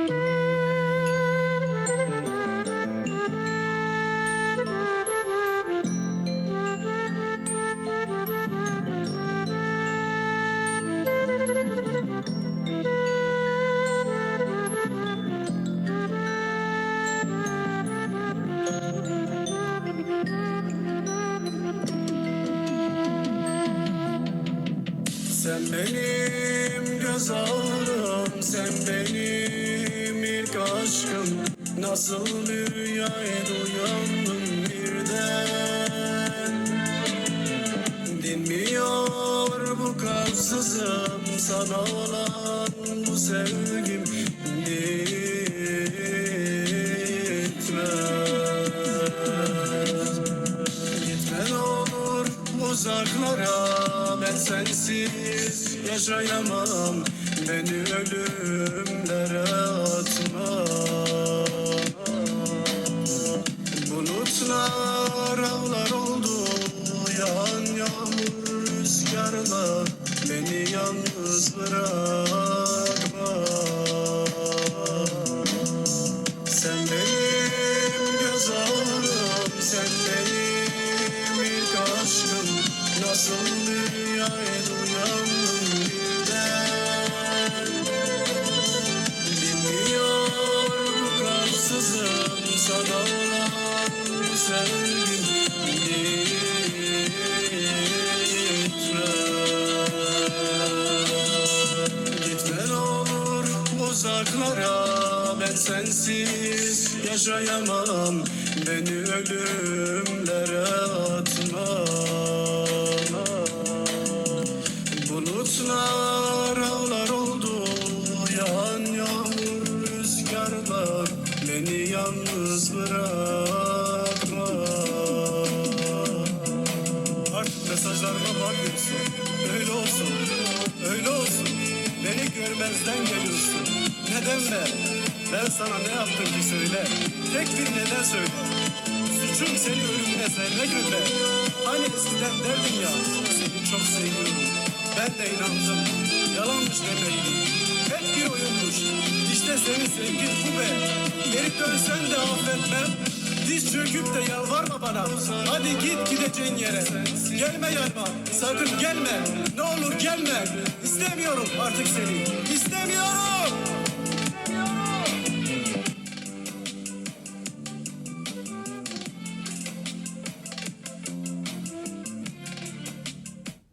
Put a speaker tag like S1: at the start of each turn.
S1: Sen benim göz ağrım, sen benim aşkım? Nasıl rüyaydı uyandım birden? Dinmiyor bu kalpsızım sana olan bu sevgim Gitmez Gitme olur uzaklara Ben sensiz yaşayamam. Beni ölümlere Bulutlar ağlar uzaklara Ben sensiz yaşayamam. Beni ölümlere atma Bulutlar ağlar oldu Yağan yağmur rüzgarlar Beni yalnız bırakma Artık mesajlarıma bakmıyorsun Öyle olsun, öyle olsun. Beni görmezden geliyorsun Neden be? Ben sana ne yaptım ki söyle. Tek bir neden söyle. Suçum seni ölümüne sevmek be? Hani eskiden derdin ya Seni çok seviyorum. Ben de inandım. Yalanmış demek. Hep bir oyunmuş. İşte senin sevgin bu be. Geri dönsen de affetmem. Diz çöküp de yalvarma bana. Hadi git gideceğin yere. Gelme yanıma. Sakın gelme. Ne olur gelme. İstemiyorum artık seni. İstemiyorum